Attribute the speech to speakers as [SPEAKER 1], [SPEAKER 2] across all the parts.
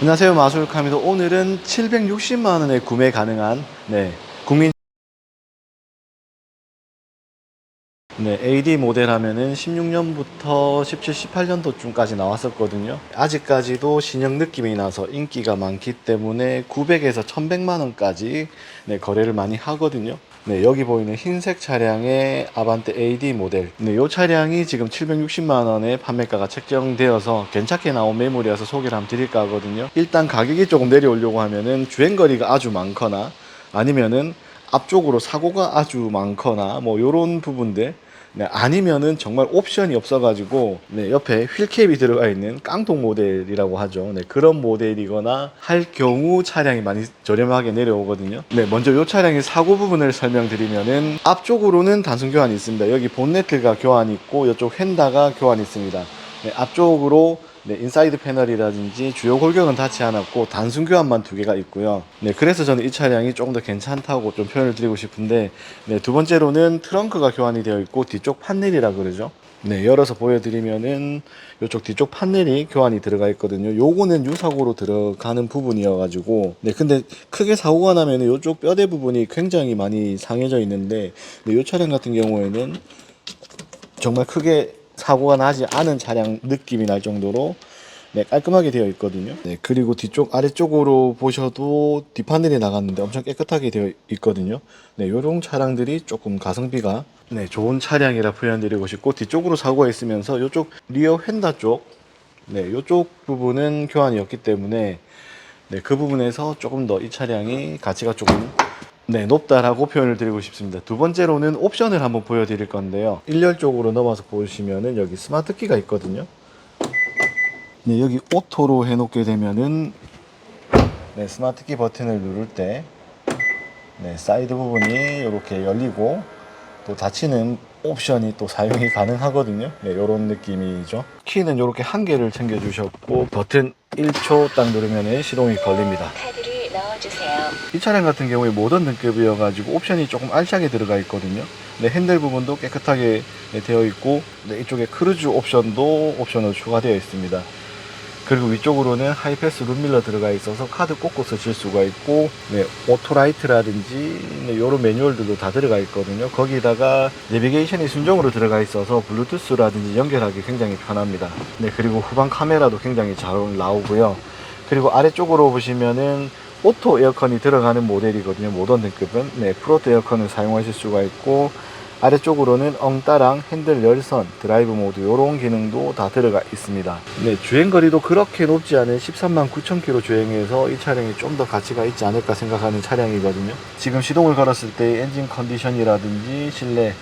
[SPEAKER 1] 안녕하세요 마술카입니다 오늘은 760만원에 구매 가능한 네 국민 네, AD 모델 하면은 16년부터 17, 18년도쯤까지 나왔었거든요. 아직까지도 신형 느낌이 나서 인기가 많기 때문에 900에서 1100만 원까지 네, 거래를 많이 하거든요. 네, 여기 보이는 흰색 차량의 아반떼 AD 모델. 네, 이 차량이 지금 760만 원에 판매가가 책정되어서 괜찮게 나온 매물이어서 소개를 한번 드릴까 하거든요. 일단 가격이 조금 내려오려고 하면은 주행거리가 아주 많거나 아니면은 앞쪽으로 사고가 아주 많거나 뭐 요런 부분들 네, 아니면은 정말 옵션이 없어가지고 네, 옆에 휠캡이 들어가 있는 깡통 모델이라고 하죠. 네, 그런 모델이거나 할 경우 차량이 많이 저렴하게 내려오거든요. 네, 먼저 이 차량의 사고 부분을 설명드리면은 앞쪽으로는 단순 교환이 있습니다. 여기 본네트가 교환이 있고 이쪽 휀다가 교환이 있습니다. 네, 앞쪽으로 네, 인사이드 패널이라든지 주요 골격은 닿지 않았고 단순 교환만 두 개가 있고요. 네, 그래서 저는 이 차량이 조금 더 괜찮다고 좀 표현을 드리고 싶은데 네, 두 번째로는 트렁크가 교환이 되어 있고 뒤쪽 판넬이라 그러죠. 네, 열어서 보여드리면은 이쪽 뒤쪽 판넬이 교환이 들어가 있거든요. 요거는 유사고로 들어가는 부분이어가지고 네, 근데 크게 사고가 나면은 이쪽 뼈대 부분이 굉장히 많이 상해져 있는데 네, 이 차량 같은 경우에는 정말 크게 사고가 나지 않은 차량 느낌이 날 정도로 네, 깔끔하게 되어 있거든요. 네, 그리고 뒤쪽 아래쪽으로 보셔도 뒷판넬이 나갔는데 엄청 깨끗하게 되어 있거든요. 네, 요런 차량들이 조금 가성비가 네, 좋은 차량이라 표현드리고 싶고 뒤쪽으로 사고가 있으면서 요쪽 리어 휀다 쪽 네, 요쪽 부분은 교환이었기 때문에 네, 그 부분에서 조금 더 이 차량이 가치가 조금 네, 높다라고 표현을 드리고 싶습니다. 두 번째로는 옵션을 한번 보여드릴 건데요. 일렬 쪽으로 넘어서 보시면은 여기 스마트 키가 있거든요. 네, 여기 오토로 해놓게 되면은 네, 스마트 키 버튼을 누를 때 네, 사이드 부분이 이렇게 열리고 또 닫히는 옵션이 또 사용이 가능하거든요. 네, 이런 느낌이죠. 키는 이렇게 한 개를 챙겨 주셨고 버튼 1초 딱 누르면 시동이 걸립니다.
[SPEAKER 2] 넣어주세요.
[SPEAKER 1] 이 차량 같은 경우에 모던 등급이어가지고 옵션이 조금 알차게 들어가 있거든요. 네, 핸들 부분도 깨끗하게 네, 되어 있고 네, 이쪽에 크루즈 옵션도 옵션으로 추가되어 있습니다. 그리고 위쪽으로는 하이패스 룸밀러 들어가 있어서 카드 꽂고 쓰실 수가 있고 네, 오토라이트라든지 네, 이런 매뉴얼들도 다 들어가 있거든요. 거기다가 내비게이션이 순정으로 들어가 있어서 블루투스라든지 연결하기 굉장히 편합니다. 네, 그리고 후방 카메라도 굉장히 잘 나오고요. 그리고 아래쪽으로 보시면은 오토 에어컨이 들어가는 모델이거든요. 모던 등급은. 네, 프로토 에어컨을 사용하실 수가 있고 아래쪽으로는 엉따랑 핸들 열선, 드라이브 모드 이런 기능도 다 들어가 있습니다. 네, 주행 거리도 그렇게 높지 않은 13만 9천 킬로 주행해서 이 차량이 좀 더 가치가 있지 않을까 생각하는 차량이거든요. 지금 시동을 걸었을 때 엔진 컨디션이라든지 실내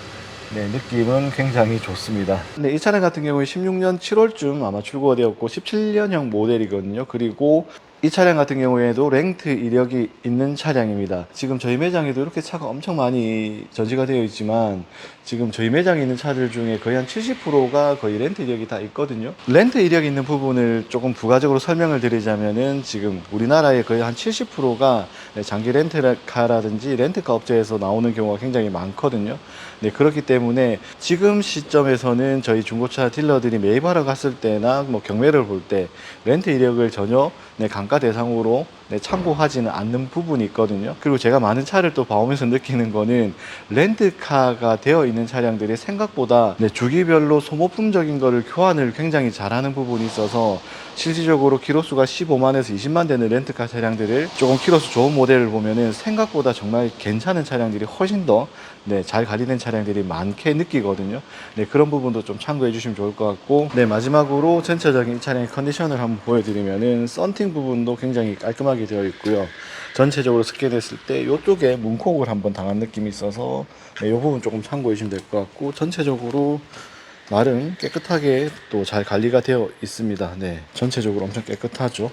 [SPEAKER 1] 네, 느낌은 굉장히 좋습니다. 네, 이 차량 같은 경우에 16년 7월쯤 아마 출고가 되었고 17년형 모델이거든요. 그리고 이 차량 같은 경우에도 렌트 이력이 있는 차량입니다. 지금 저희 매장에도 이렇게 차가 엄청 많이 전시가 되어 있지만 지금 저희 매장에 있는 차들 중에 거의 한 70%가 거의 렌트 이력이 다 있거든요. 렌트 이력이 있는 부분을 조금 부가적으로 설명을 드리자면은 지금 우리나라의 거의 한 70%가 장기 렌트카라든지 렌트카 업체에서 나오는 경우가 굉장히 많거든요. 네, 그렇기 때문에 지금 시점에서는 저희 중고차 딜러들이 매입하러 갔을 때나 뭐 경매를 볼 때 렌트 이력을 전혀 네, 감가 대상으로 네, 참고하지는 않는 부분이 있거든요. 그리고 제가 많은 차를 또 봐오면서 느끼는 거는 렌트카가 되어 있는 차량들이 생각보다 네, 주기별로 소모품적인 거를 교환을 굉장히 잘하는 부분이 있어서 실질적으로 키로수가 15만에서 20만 되는 렌트카 차량들을 조금 키로수 좋은 모델을 보면은 생각보다 정말 괜찮은 차량들이 훨씬 더 네, 잘 관리된 차량들이 많게 느끼거든요. 네, 그런 부분도 좀 참고해 주시면 좋을 것 같고, 네, 마지막으로 전체적인 이 차량의 컨디션을 한번 보여드리면은 썬팅 부분도 굉장히 깔끔하게 되어 있고요. 전체적으로 스캔했을 때 이쪽에 문콕을 한번 당한 느낌이 있어서 네, 이 부분 조금 참고해 주시면 될 것 같고, 전체적으로 나름 깨끗하게 또 잘 관리가 되어 있습니다. 네, 전체적으로 엄청 깨끗하죠.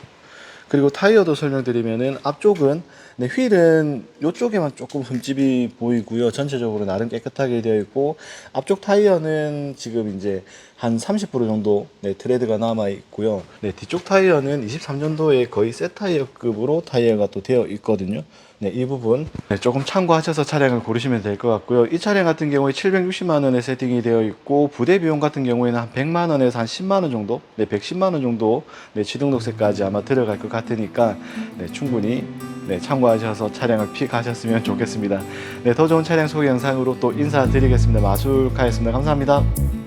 [SPEAKER 1] 그리고 타이어도 설명드리면은 앞쪽은 네, 휠은 이쪽에만 조금 흠집이 보이고요. 전체적으로 나름 깨끗하게 되어 있고 앞쪽 타이어는 지금 이제 한 30% 정도 네, 트레드가 남아 있고요. 네, 뒤쪽 타이어는 23년도에 거의 새 타이어급으로 타이어가 또 되어 있거든요. 네, 이 부분 네, 조금 참고하셔서 차량을 고르시면 될 것 같고요. 이 차량 같은 경우에 760만 원에 세팅이 되어 있고 부대 비용 같은 경우에는 한 100만 원에서 한 10만 원 정도, 네, 110만 원 정도 네, 취등록세까지 아마 들어갈 것 같으니까 네, 충분히 네, 참고하셔서 차량을 픽하셨으면 좋겠습니다. 네, 더 좋은 차량 소개 영상으로 또 인사드리겠습니다. 마술카였습니다. 감사합니다.